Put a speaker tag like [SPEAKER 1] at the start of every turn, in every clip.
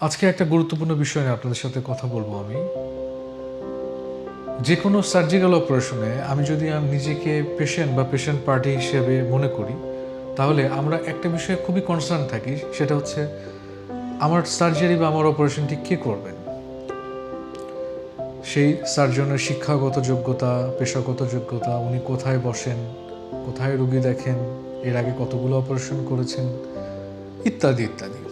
[SPEAKER 1] আজকে একটা গুরুত্বপূর্ণ বিষয় নিয়ে আপনাদের সাথে কথা বলব আমি। যে কোনো সার্জিক্যাল অপারেশনে আমি যদি আমি নিজেকে পেশেন্ট বা পেশেন্ট পার্টি হিসেবে মনে করি, তাহলে আমরা একটা বিষয়ে খুবই কনসার্ন থাকি, সেটা হচ্ছে আমার সার্জারি বা আমার অপারেশনটি কে করবেন? সেই সার্জনের শিক্ষাগত যোগ্যতা, পেশাগত যোগ্যতা, উনি কোথায় বসেন, কোথায় রুগী দেখেন, এর আগে কতগুলো অপারেশন করেছেন, ইত্যাদি ইত্যাদি।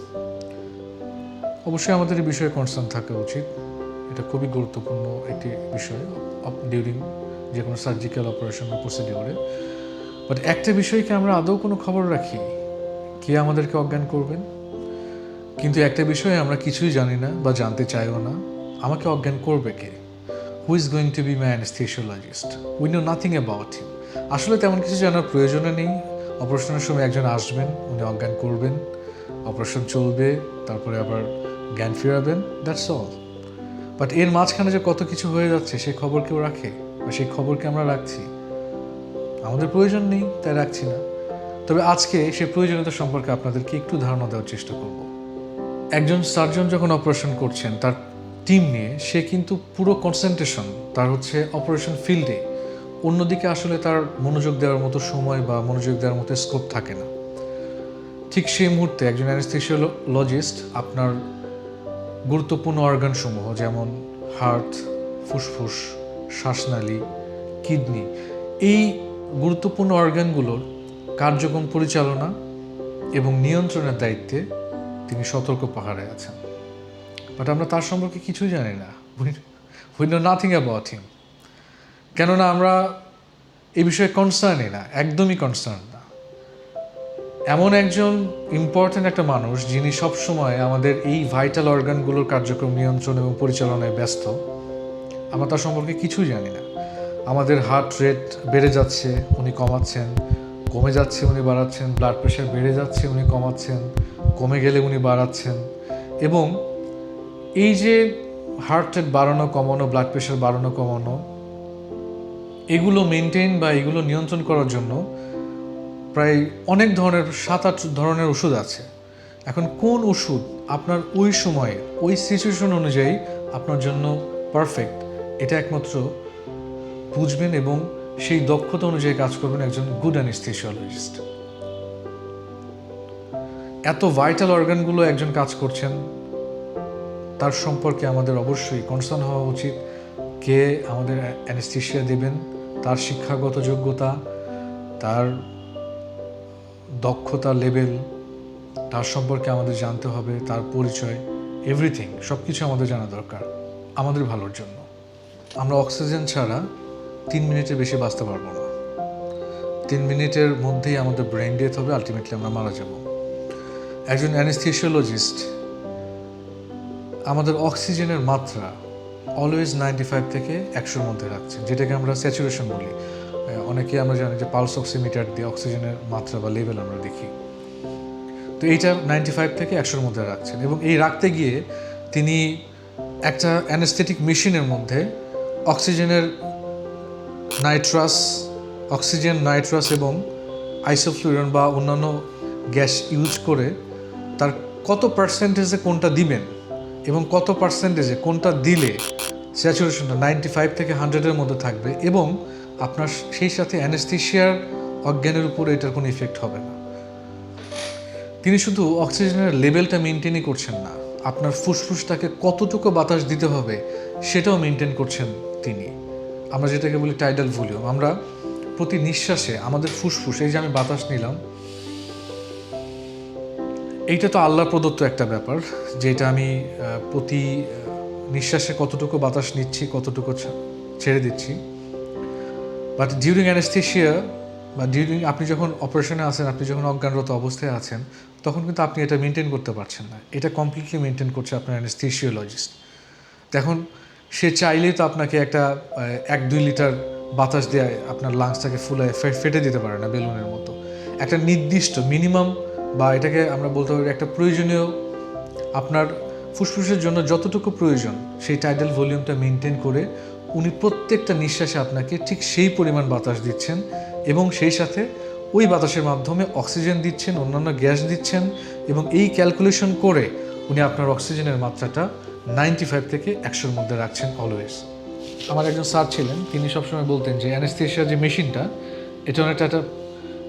[SPEAKER 1] অবশ্যই আমাদের এই বিষয়ে কনসার্ন থাকা উচিত। এটা খুবই গুরুত্বপূর্ণ একটি বিষয় ডিউরিং যে কোনো সার্জিক্যাল অপারেশন বা প্রসিডিওরে বাট একটা বিষয়কে আমরা আদৌ কোনো খবর রাখি, কে আমাদেরকে অজ্ঞান করবেন? কিন্তু একটা বিষয়ে আমরা কিছুই জানি না বা জানতে চাইও না, আমাকে অজ্ঞান করবে কে? Who is going to be my anaesthesiologist we know nothing about him আসলে তেমন কিছু জানার প্রয়োজনও নেই। অপারেশনের সময় একজন আসবেন, উনি অজ্ঞান করবেন অপারেশন চলবে, তারপরে আবার জ্ঞান ফেরাবেন দ্যাটস অল বাট এর মাঝখানে যে কত কিছু হয়ে যাচ্ছে সেই খবর কেউ রাখে? বা সেই খবরকে আমরা রাখছি? আমাদের প্রয়োজন নেই, তাই রাখছি না। তবে আজকে সেই প্রয়োজনীয়তা সম্পর্কে আপনাদেরকে একটু ধারণা দেওয়ার চেষ্টা করব। একজন সার্জন যখন অপারেশন করছেন, তার টিম নিয়ে, সে কিন্তু পুরো কনসেন্ট্রেশন তার হচ্ছে অপারেশন ফিল্ডে অন্যদিকে আসলে তার মনোযোগ দেওয়ার মতো সময় বা মনোযোগ দেওয়ার মতো স্কোপ থাকে না। ঠিক সেই মুহূর্তে একজন অ্যানেস্থেশিওলজিস্ট আপনার গুরুত্বপূর্ণ অর্গানসমূহ যেমন হার্ট ফুসফুস, শ্বাসনালী কিডনি এই গুরুত্বপূর্ণ অর্গানগুলোর কার্যক্রম পরিচালনা এবং নিয়ন্ত্রণের দায়িত্বে তিনি সতর্ক পাহাড়ে আছেন। বাট আমরা তার সম্পর্কে কিছুই জানি না। We know nothing about him কেননা আমরা এই বিষয়ে কনসার্নই না, একদমই কনসার্ন না। এমন একজন ইম্পর্ট্যান্ট একটা মানুষ যিনি সবসময় আমাদের এই ভাইটাল অর্গানগুলোর কার্যক্রম নিয়ন্ত্রণ এবং পরিচালনায় ব্যস্ত। আমরা তার সম্পর্কে কিছুই জানি না। আমাদের হার্ট রেট বেড়ে যাচ্ছে, উনি কমাচ্ছেন। কমে যাচ্ছে, উনি বাড়াচ্ছেন। ব্লাড প্রেশার বেড়ে যাচ্ছে, উনি কমাচ্ছেন। কমে গেলে উনি বাড়াচ্ছেন। এবং এই যে হার্ট রেট বাড়ানো, কমানো ব্লাড প্রেশার বাড়ানো, কমানো, এগুলো মেনটেন বা এগুলো নিয়ন্ত্রণ করার জন্য প্রায় অনেক ধরনের, সাত আট ধরনের ওষুধ আছে। এখন কোন ওষুধ আপনার ওই সময়ে, ওই সিচুয়েশন অনুযায়ী আপনার জন্য পারফেক্ট এটা একমাত্র বুঝবেন এবং সেই দক্ষতা অনুযায়ী কাজ করবেন একজন গুড অ্যানেস্থেশিওলজিস্ট এত ভাইটাল অর্গানগুলো একজন কাজ করছেন, তার সম্পর্কে আমাদের অবশ্যই কনসার্ন হওয়া উচিত। কে আমাদের অ্যানেস্থেশিয়া দেবেন, তার শিক্ষাগত যোগ্যতা, তার দক্ষতা লেভেল তার সম্পর্কে আমাদের জানতে হবে, তার পরিচয় এভরিথিং সব কিছু আমাদের জানা দরকার, আমাদের ভালোর জন্য। আমরা অক্সিজেন ছাড়া তিন মিনিটের বেশি বাঁচতে পারব না। তিন মিনিটের মধ্যেই আমাদের ব্রেন ডেথ হবে আলটিমেটলি আমরা মারা যাব। একজন অ্যানেস্থিসিওলজিস্ট আমাদের অক্সিজেনের মাত্রা অলওয়েজ নাইনটি ফাইভ থেকে একশোর মধ্যে রাখছেন যেটাকে আমরা স্যাচুরেশন বলি। অনেকে আমরা জানি যে পালস অক্সিমিটার দিয়ে অক্সিজেনের মাত্রা বা লেভেল আমরা দেখি। তো এইটা নাইনটি ফাইভ থেকে একশোর মধ্যে রাখছেন এবং এই রাখতে গিয়ে তিনি একটা অ্যানেস্থেটিক মেশিনের মধ্যে অক্সিজেনের নাইট্রাস অক্সিজেন নাইট্রাস এবং আইসোফ্লুরন বা অন্যান্য গ্যাস ইউজ করে তার কত পার্সেন্টেজে কোনটা দিবেন এবং কত পার্সেন্টেজে কোনটা দিলে স্যাচুরেশনটা নাইনটি ফাইভ থেকে হান্ড্রেডের মধ্যে থাকবে এবং আপনার সেই সাথে অ্যানেস্থেশিয়ার অজ্ঞানের উপর এটার কোনো ইফেক্ট হবে না। তিনি শুধু অক্সিজেনের লেভেলটা মেনটেনই করছেন না, আপনার ফুসফুসটাকে কতটুকু বাতাস দিতে হবে সেটাও মেনটেন করছেন তিনি। আমরা যেটাকে বলি টাইডাল ভলিউম আমরা প্রতি নিঃশ্বাসে আমাদের ফুসফুস, এই যে আমি বাতাস নিলাম, এইটা তো আল্লাহ প্রদত্ত একটা ব্যাপার, যেটা আমি প্রতি নিঃশ্বাসে কতটুকু বাতাস নিচ্ছি, কতটুকু ছেড়ে দিচ্ছি। বাট ডিউরিং অ্যানেস্থেশিয়া বা ডিউরিং আপনি যখন অপারেশনে আছেন, আপনি যখন অজ্ঞানরত অবস্থায় আছেন, তখন কিন্তু আপনি এটা মেনটেন করতে পারছেন না। এটা কমপ্লিটলি মেনটেন করছে আপনার অ্যানেস্থেশিওলজিস্ট এখন সে চাইলেই তো আপনাকে একটা এক দুই লিটার বাতাস দেয় আপনার লাংসটাকে ফুলে ফেটে দিতে পারে না বেলুনের মতো। একটা নির্দিষ্ট মিনিমাম বা এটাকে আমরা বলতে পারি একটা প্রয়োজনীয় আপনার ফুসফুসের জন্য যতটুকু প্রয়োজন, সেই টাইডাল ভলিউমটা মেনটেন করে উনি প্রত্যেকটা নিঃশ্বাসে আপনাকে ঠিক সেই পরিমাণ বাতাস দিচ্ছেন এবং সেই সাথে ওই বাতাসের মাধ্যমে অক্সিজেন দিচ্ছেন, অন্যান্য গ্যাস দিচ্ছেন এবং এই ক্যালকুলেশন করে উনি আপনার অক্সিজেনের মাত্রাটা নাইনটি ফাইভ থেকে একশোর মধ্যে রাখছেন অলওয়েজ আমার একজন স্যার ছিলেন, তিনি সবসময় বলতেন যে অ্যানেস্থেশিয়া যে মেশিনটা, এটা অনেকটা একটা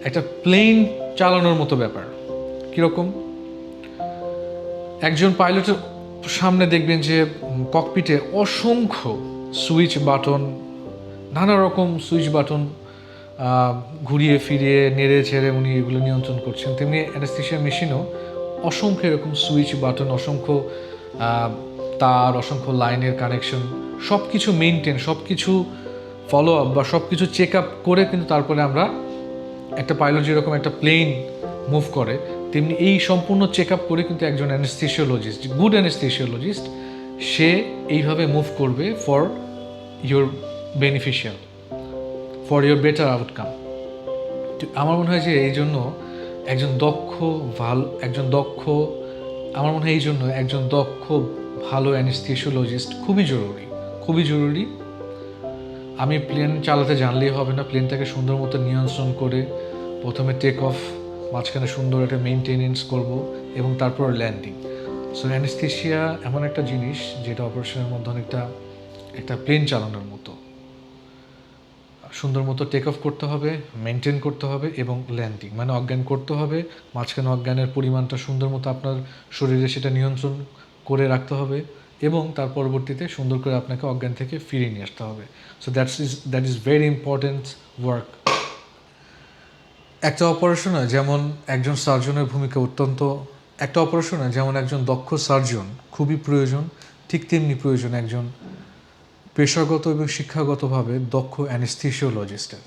[SPEAKER 1] একটা প্লেন চালানোর মতো ব্যাপার। কীরকম? একজন পাইলটের সামনে দেখবেন যে ককপিটে অসংখ্য সুইচ বাটন, নানা রকম সুইচ বাটন ঘুরিয়ে ফিরিয়ে, নেড়ে ছেড়ে উনি এগুলো নিয়ন্ত্রণ করছেন। তেমনি অ্যানাস্থেশিয়া মেশিনও অসংখ্য এরকম সুইচ বাটন, অসংখ্য তার, অসংখ্য লাইনের কানেকশন সব কিছু মেনটেন সব কিছু ফলো আপ বা সব কিছু চেক আপ করে কিন্তু তারপরে আমরা একটা পাইলট যেরকম একটা প্লেন মুভ করে তেমনি এই সম্পূর্ণ চেক আপ করে কিন্তু একজন অ্যানেস্থেশিওলজিস্ট গুড অ্যানেস্থেশিওলজিস্ট সে এইভাবে মুভ করবে for your beneficial for your better outcome আমার মনে হয় যে এই জন্য একজন দক্ষ, ভালো, একজন দক্ষ, আমার মনে হয় এই জন্য একজন দক্ষ, ভালো অ্যানেস্থেশিওলজিস্ট খুবই জরুরি খুবই জরুরি। আমি প্লেন চালাতে জানলেই হবে না প্লেনটাকে সুন্দর মতো নিয়ন্ত্রণ করে প্রথমে টেক অফ মাঝখানে সুন্দর একটা মেনটেনেন্স করব এবং তারপর ল্যান্ডিং সো অ্যানেস্থেশিয়া এমন একটা জিনিস যেটা অপারেশনের মধ্যে অনেকটা একটা প্লেন চালানোর মতো। সুন্দর মতো টেক অফ করতে হবে মেনটেন করতে হবে এবং ল্যান্ডিং মানে অজ্ঞান করতে হবে, মাঝখানে অজ্ঞানের পরিমাণটা সুন্দর মতো আপনার শরীরে সেটা নিয়ন্ত্রণ করে রাখতে হবে এবং তার পরবর্তীতে সুন্দর করে আপনাকে অজ্ঞান থেকে ফিরিয়ে নিয়ে আসতে হবে। So that's is that is very important work একটা অপারেশনে যেমন একজন সার্জনের ভূমিকা অত্যন্ত, একটা অপারেশনে যেমন একজন দক্ষ সার্জন খুবই প্রয়োজন, ঠিক তেমনি প্রয়োজন একজন পেশাগত এবং শিক্ষাগতভাবে দক্ষ অ্যানেস্থিসিওলজিস্টের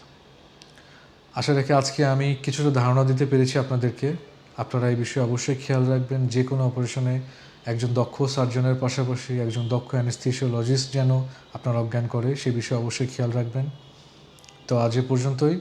[SPEAKER 1] আশা রাখি আজকে আমি কিছুটা ধারণা দিতে পেরেছি আপনাদেরকে। আপনারা এই বিষয়ে অবশ্যই খেয়াল রাখবেন, যে কোনো অপারেশনে একজন দক্ষ সার্জনের পাশাপাশি একজন দক্ষ অ্যানেস্থিসিওলজিস্ট যেন আপনার অজ্ঞান করে, সে বিষয়ে অবশ্যই খেয়াল রাখবেন। তো আজ এ পর্যন্তই।